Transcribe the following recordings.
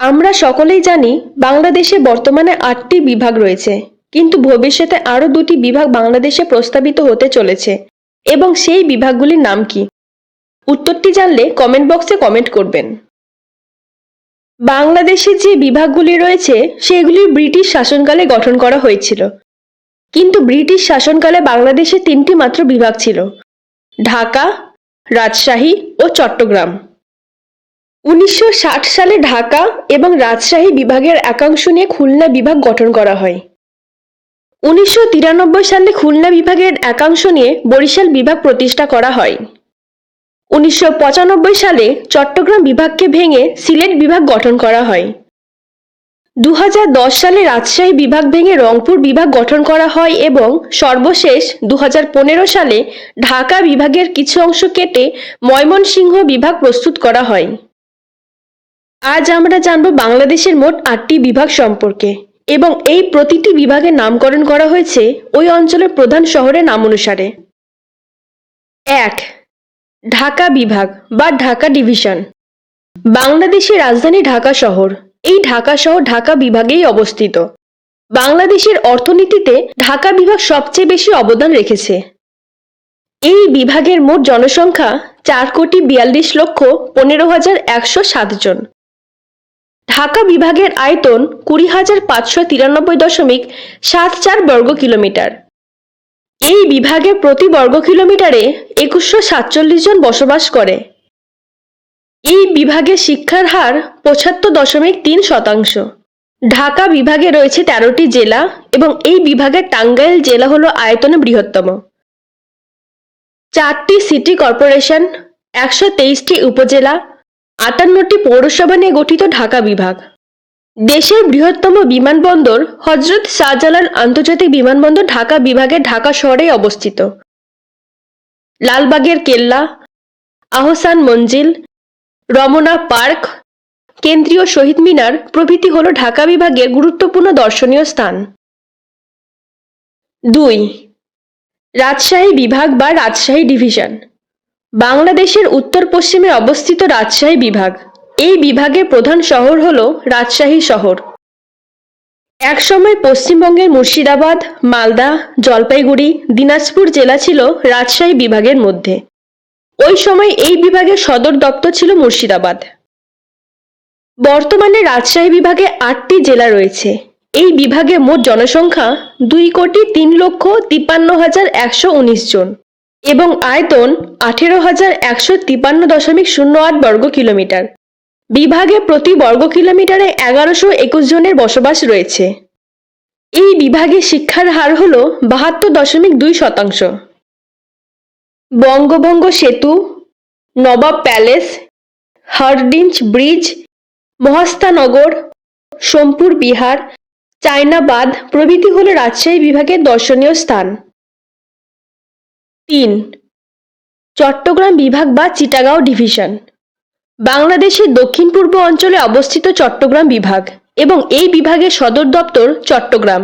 আমরা সকলেই জানি বাংলাদেশে বর্তমানে আটটি বিভাগ রয়েছে, কিন্তু ভবিষ্যতে আরও দুটি বিভাগ বাংলাদেশে প্রস্তাবিত হতে চলেছে, এবং সেই বিভাগগুলির নাম কি? উত্তরটি জানলে কমেন্ট বক্সে কমেন্ট করবেন। বাংলাদেশে যে বিভাগগুলি রয়েছে, সেগুলি ব্রিটিশ শাসনকালে গঠন করা হয়েছিল। কিন্তু ব্রিটিশ শাসনকালে বাংলাদেশে তিনটি মাত্র বিভাগ ছিল, ঢাকা, রাজশাহী ও চট্টগ্রাম। উনিশশো ষাট সালে ঢাকা এবং রাজশাহী বিভাগের একাংশ নিয়ে খুলনা বিভাগ গঠন করা হয়। উনিশশো তিরানব্বই সালে খুলনা বিভাগের একাংশ নিয়ে বরিশাল বিভাগ প্রতিষ্ঠা করা হয়। উনিশশো পঁচানব্বই সালে চট্টগ্রাম বিভাগকে ভেঙে সিলেট বিভাগ গঠন করা হয়। দু হাজার দশ সালে রাজশাহী বিভাগ ভেঙে রংপুর বিভাগ গঠন করা হয় এবং সর্বশেষ দু হাজার পনেরো সালে ঢাকা বিভাগের কিছু অংশ কেটে ময়মনসিংহ বিভাগ প্রস্তুত করা হয়। আজ আমরা জানব বাংলাদেশের মোট আটটি বিভাগ সম্পর্কে এবং এই প্রতিটি বিভাগের নামকরণ করা হয়েছে ওই অঞ্চলের প্রধান শহরের নাম অনুসারে। এক, ঢাকা বিভাগ বা ঢাকা ডিভিশন। বাংলাদেশের রাজধানী ঢাকা শহর। এই ঢাকা শহর ঢাকা বিভাগেই অবস্থিত। বাংলাদেশের অর্থনীতিতে ঢাকা বিভাগ সবচেয়ে বেশি অবদান রেখেছে। এই বিভাগের মোট জনসংখ্যা চার কোটি বিয়াল্লিশ লক্ষ পনেরো হাজার একশো সাত জন। ঢাকা বিভাগের আয়তন কুড়ি হাজার পাঁচশো তিরানব্বই দশমিক সাত চার বর্গ কিলোমিটার। এই বিভাগে প্রতি বর্গ কিলোমিটারে একুশশো সাতচল্লিশ জন বসবাস করে। এই বিভাগে শিক্ষার হার পঁচাত্তর দশমিক তিন শতাংশ। ঢাকা বিভাগে রয়েছে তেরোটি জেলা এবং এই বিভাগের টাঙ্গাইল জেলা হলো আয়তনে বৃহত্তম। চারটি সিটি কর্পোরেশন, একশো তেইশটি উপজেলা আটান্নটি পৌরসভা নিয়ে গঠিত ঢাকা বিভাগ। দেশের বৃহত্তম বিমানবন্দর হজরত শাহজালাল আন্তর্জাতিক বিমানবন্দর ঢাকা বিভাগের ঢাকা শহরে অবস্থিত। লালবাগের কেল্লা, আহসান মঞ্জিল, রমনা পার্ক, কেন্দ্রীয় শহীদ মিনার প্রভৃতি হল ঢাকা বিভাগের গুরুত্বপূর্ণ দর্শনীয় স্থান। দুই, রাজশাহী বিভাগ বা রাজশাহী ডিভিশন। বাংলাদেশের উত্তর পশ্চিমে অবস্থিত রাজশাহী বিভাগ। এই বিভাগের প্রধান শহর হল রাজশাহী শহর। একসময় পশ্চিমবঙ্গের মুর্শিদাবাদ, মালদা, জলপাইগুড়ি, দিনাজপুর জেলা ছিল রাজশাহী বিভাগের মধ্যে। ওই সময় এই বিভাগের সদর দপ্তর ছিল মুর্শিদাবাদ। বর্তমানে রাজশাহী বিভাগে আটটি জেলা রয়েছে। এই বিভাগে মোট জনসংখ্যা দুই কোটি তিন লক্ষ তিপ্পান্ন হাজার একশো উনিশ জন। এবং আয়তন আঠেরো হাজার একশো তিপান্ন দশমিক শূন্য আট বর্গ কিলোমিটার। বিভাগে প্রতি বর্গ কিলোমিটারে এগারোশো একুশ জনের বসবাস রয়েছে। এই বিভাগে শিক্ষার হার হল বাহাত্তর দশমিক দুই শতাংশ। বঙ্গভঙ্গ সেতু, Nawab palace, Hardinge bridge Mahasthangarh Somapura Vihara, চায়নাবাদ প্রভৃতি হল রাজশাহী বিভাগের দর্শনীয় স্থান। তিন। চট্টগ্রাম বিভাগ বা চিটাগাঁও ডিভিশন। বাংলাদেশের দক্ষিণ পূর্ব অঞ্চলে অবস্থিত চট্টগ্রাম বিভাগ এবং এই বিভাগের সদর দপ্তর চট্টগ্রাম।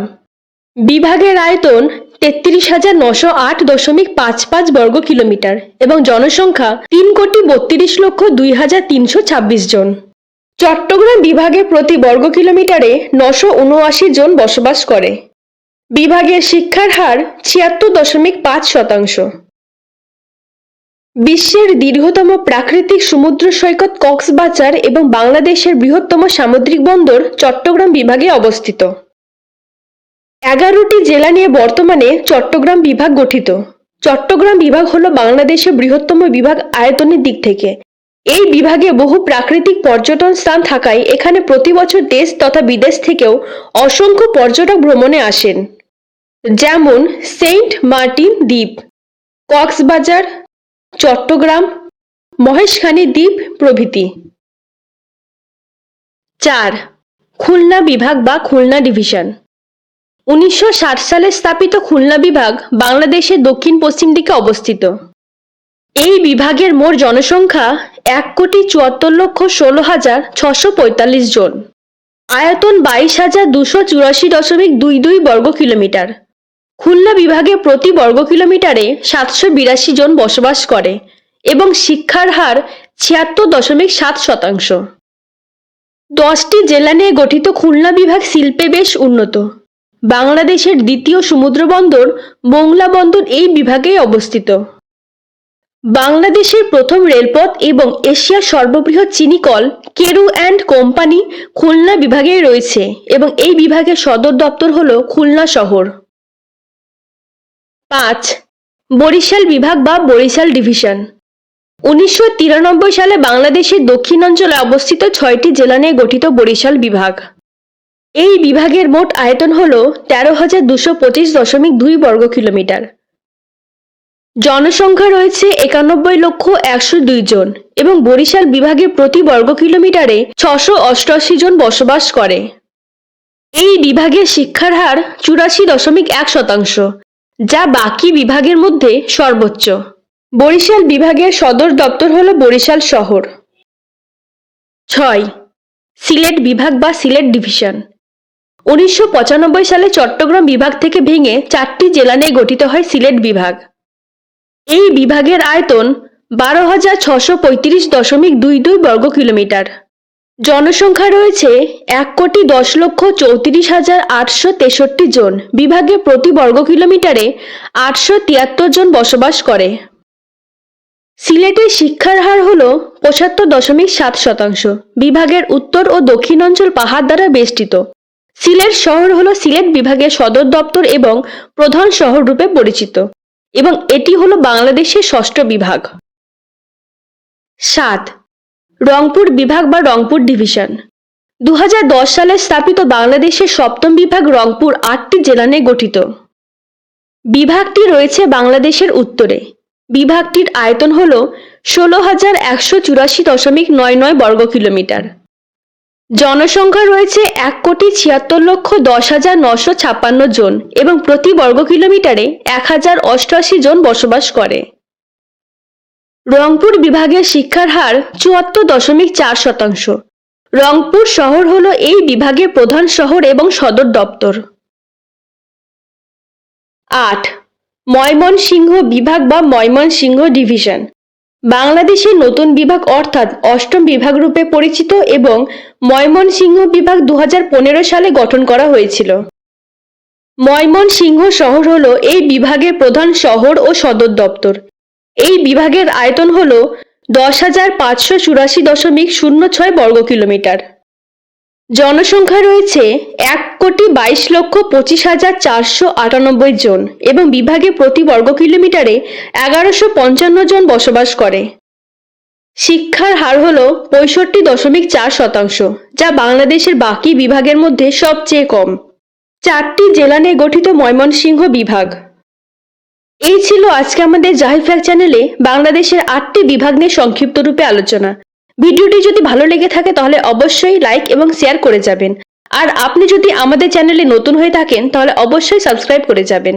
বিভাগের আয়তন তেত্রিশ হাজার নশো আট দশমিক পাঁচ পাঁচ বর্গ কিলোমিটার এবং জনসংখ্যা তিন কোটি বত্রিশ লক্ষ দুই হাজার তিনশো ছাব্বিশ জন। চট্টগ্রাম বিভাগে প্রতি বর্গ কিলোমিটারে নশো উনআশি জন বসবাস করে। বিভাগের শিক্ষার হার ছিয়াত্তর দশমিক পাঁচ শতাংশ। বিশ্বের দীর্ঘতম প্রাকৃতিক সমুদ্র সৈকত কক্সবাজার এবং বাংলাদেশের বৃহত্তম সামুদ্রিক বন্দর চট্টগ্রাম বিভাগে অবস্থিত। এগারোটি জেলা নিয়ে বর্তমানে চট্টগ্রাম বিভাগ গঠিত। চট্টগ্রাম বিভাগ হলো বাংলাদেশের বৃহত্তম বিভাগ আয়তনের দিক থেকে। এই বিভাগে বহু প্রাকৃতিক পর্যটন স্থান থাকায় এখানে প্রতি বছর দেশ তথা বিদেশ থেকেও অসংখ্য পর্যটক ভ্রমণে আসেন। যেমন সেন্ট মার্টিন দ্বীপ, কক্সবাজার, চট্টগ্রাম মহেশখালী দ্বীপ প্রভৃতি। চার, খুলনা বিভাগ বা খুলনা ডিভিশন। উনিশশো ষাট সালে স্থাপিত খুলনা বিভাগ বাংলাদেশের দক্ষিণ পশ্চিম দিকে অবস্থিত। এই বিভাগের মোট জনসংখ্যা এক কোটি চুয়াত্তর লক্ষ ষোলো হাজার ছশো পঁয়তাল্লিশ জন। আয়তন বাইশ হাজার দুশো চুরাশি দশমিক দুই দুই বর্গ কিলোমিটার। খুলনা বিভাগে প্রতি বর্গ কিলোমিটারে সাতশো বিরাশি জন বসবাস করে এবং শিক্ষার হার ছিয়াত্তর দশমিক সাত শতাংশ। দশটি জেলা নিয়ে গঠিত খুলনা বিভাগ শিল্পে বেশ উন্নত। বাংলাদেশের দ্বিতীয় সমুদ্র বন্দর মোংলা বন্দর এই বিভাগেই অবস্থিত। বাংলাদেশের প্রথম রেলপথ এবং এশিয়ার সর্ববৃহৎ চিনি কল কেরু অ্যান্ড কোম্পানি খুলনা বিভাগে রয়েছে এবং এই বিভাগের সদর দপ্তর হল খুলনা শহর। পাঁচ, বরিশাল বিভাগ বা বরিশাল ডিভিশন। উনিশশো তিরানব্বই সালে বাংলাদেশের দক্ষিণাঞ্চলে অবস্থিত ছয়টি জেলা নিয়ে গঠিত বরিশাল বিভাগ। এই বিভাগের মোট আয়তন হল তেরো হাজার দুশো পঁচিশ দশমিক দুই বর্গ কিলোমিটার। জনসংখ্যা রয়েছে একানব্বই লক্ষ একশো দুই জন এবং বরিশাল বিভাগে প্রতি বর্গ কিলোমিটারে ছশো অষ্টআশি জন বসবাস করে। এই বিভাগের শিক্ষার হার চুরাশি দশমিক এক শতাংশ। যা বাকি বিভাগের মধ্যে সর্বোচ্চ। বরিশাল বিভাগের সদর দপ্তর হল বরিশাল শহর। ছয়। সিলেট বিভাগ বা সিলেট ডিভিশন। উনিশশো পঁচানব্বই সালে চট্টগ্রাম বিভাগ থেকে ভেঙে চারটি জেলা নিয়ে গঠিত হয় সিলেট বিভাগ। এই বিভাগের আয়তন বারো হাজার ছশো পঁয়ত্রিশ দশমিক দুই দুই বর্গ কিলোমিটার। জনসংখ্যা রয়েছে এক কোটি দশ লক্ষ চৌত্রিশ হাজার আটশো তেষট্টি জন। বিভাগে প্রতি বর্গ কিলোমিটারে আটশো তিয়াত্তর জন বসবাস করে। সিলেটের শিক্ষার হার হল পঁচাত্তর দশমিক সাত শতাংশ। বিভাগের উত্তর ও দক্ষিণ অঞ্চল পাহাড় দ্বারা বেষ্টিত। সিলেট শহর হল সিলেট বিভাগের সদর দপ্তর এবং প্রধান শহর রূপে পরিচিত। এবং এটি হল বাংলাদেশের ষষ্ঠ বিভাগ। সাত রংপুর বিভাগ বা রংপুর ডিভিশন। দু হাজার দশ সালে স্থাপিত বাংলাদেশের সপ্তম বিভাগ রংপুর আটটি জেলা নিয়ে গঠিত। বিভাগটি রয়েছে বাংলাদেশের উত্তরে। বিভাগটির আয়তন হল ষোলো হাজার একশো চুরাশি দশমিক নয় নয় বর্গ কিলোমিটার। জনসংখ্যা রয়েছে এক কোটি ছিয়াত্তর লক্ষ দশ হাজার নশো ছাপ্পান্ন জন এবং প্রতি বর্গ কিলোমিটারে এক হাজার অষ্টআশি জন বসবাস করে। রংপুর বিভাগের শিক্ষার হার চুয়াত্তর দশমিক চার শতাংশ। রংপুর শহর হল এই বিভাগের প্রধান শহর এবং সদর দপ্তর। আট। ময়মনসিংহ বিভাগ বা ময়মনসিংহ ডিভিশন। বাংলাদেশের নতুন বিভাগ অর্থাৎ অষ্টম বিভাগ রূপে পরিচিত এবং ময়মনসিংহ বিভাগ দু হাজার পনেরো সালে গঠন করা হয়েছিল। ময়মনসিংহ শহর হল এই বিভাগের প্রধান শহর ও সদর দপ্তর। এই বিভাগের আয়তন হল দশ হাজার পাঁচশো চুরাশি দশমিক শূন্য ছয় বর্গ কিলোমিটার জনসংখ্যা রয়েছে এক কোটি বাইশ লক্ষ পঁচিশ হাজার চারশো আটানব্বই জন এবং বিভাগে প্রতি বর্গ কিলোমিটারে এগারোশো পঞ্চান্ন জন বসবাস করে। শিক্ষার হার হল পঁয়ষট্টি দশমিক চার শতাংশ, যা বাংলাদেশের বাকি বিভাগের মধ্যে সবচেয়ে কম। চারটি জেলা নিয়ে গঠিত ময়মনসিংহ বিভাগ। এই ছিল আজকে আমাদের জাহিফ্যাক চ্যানেলে বাংলাদেশের আটটি বিভাগ নিয়ে সংক্ষিপ্ত রূপে আলোচনা। ভিডিওটি যদি ভালো লেগে থাকে তাহলে অবশ্যই লাইক এবং শেয়ার করে যাবেন। আর আপনি যদি আমাদের চ্যানেলে নতুন হয়ে থাকেন তাহলে অবশ্যই সাবস্ক্রাইব করে যাবেন।